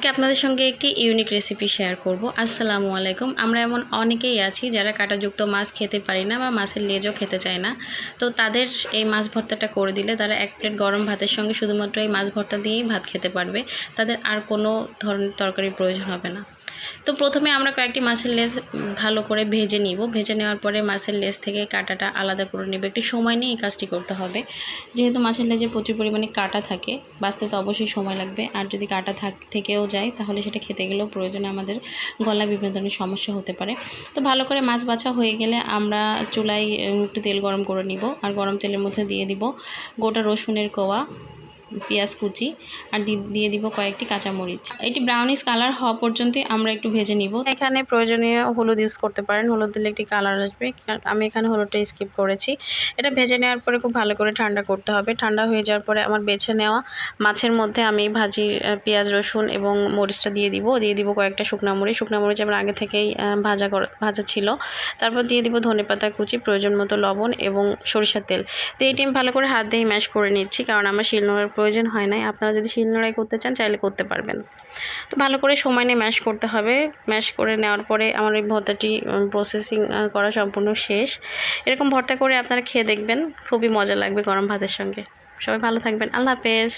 আজকে আপনাদের সঙ্গে একটি ইউনিক রেসিপি শেয়ার করব। আসসালামু আলাইকুম। আমরা এমন অনেকেই আছি যারা কাটাযুক্ত মাছ খেতে পারি না বা মাছের লেজও খেতে চায় না। তো তাদের এই মাছ ভর্তাটা করে দিলে তারা এক প্লেট গরম ভাতের সঙ্গে শুধুমাত্র এই মাছ ভর্তা দিয়েই ভাত খেতে পারবে। তাদের আর কোনো ধরনের তরকারির প্রয়োজন হবে না। তো প্রথমে আমরা কয়েকটি মাছের লেজ ভালো করে ভেজে নিব। ভেজে নেওয়ার পরে মাছের লেজ থেকে কাঁটাটা আলাদা করে নেব। একটু সময় নিয়ে এই কাজটি করতে হবে। যেহেতু মাছের লেজে প্রচুর পরিমাণে কাঁটা থাকে, বাঁচতে তো অবশ্যই সময় লাগবে। আর যদি কাঁটা থাক, থেকেও যায়, তাহলে সেটা খেতে গেলেও প্রয়োজনে আমাদের গলা বিভিন্ন ধরনের সমস্যা হতে পারে। তো ভালো করে মাছ বাছা হয়ে গেলে আমরা চুলায় একটু তেল গরম করে নিব। আর গরম তেলের মধ্যে দিয়ে দিব গোটা রসুনের কোয়া। পেঁয়াজ কুচি আর দিয়ে দিব কয়েকটি কাঁচামরিচ। এটি ব্রাউনিশ কালার হওয়া পর্যন্তই আমরা একটু ভেজে নিব। এখানে প্রয়োজনীয় হলুদ ইউজ করতে পারেন। হলুদ দিলে একটি কালার আসবে। আমি এখানে হলুদটা স্কিপ করেছি। এটা ভেজে নেওয়ার পরে খুব ভালো করে ঠান্ডা করতে হবে। ঠান্ডা হয়ে যাওয়ার পরে আমার বেছে নেওয়া মাছের মধ্যে আমি ভাজি পেঁয়াজ, রসুন এবং মরিচটা দিয়ে দিব। দিয়ে দিব কয়েকটা শুকনা মরিচ। শুকনা মরিচ আমার আগে থেকেই ভাজা ভাজা ছিল। তারপর দিয়ে দিব ধনে পাতা কুচি, প্রয়োজন মতো লবণ এবং সরিষার তেল। তো এটি আমি ভালো করে হাত দিয়ে ম্যাশ করে নিচ্ছি কারণ আমার শিলনোড়ার প্রয়োজন হয় নাই। আপনারা যদি শিল শিলনোড়াই করতে চান, চাইলে করতে পারবেন। তো ভালো করে সময় নিয়ে ম্যাশ করতে হবে। ম্যাশ করে নেওয়ার পরে আমার ওই ভর্তাটি প্রসেসিং করা সম্পূর্ণ শেষ। এরকম ভর্তা করে আপনারা খেয়ে দেখবেন। খুবই মজা লাগবে গরম ভাতের সঙ্গে। সবাই ভালো থাকবেন। আল্লাহ হাফেজ।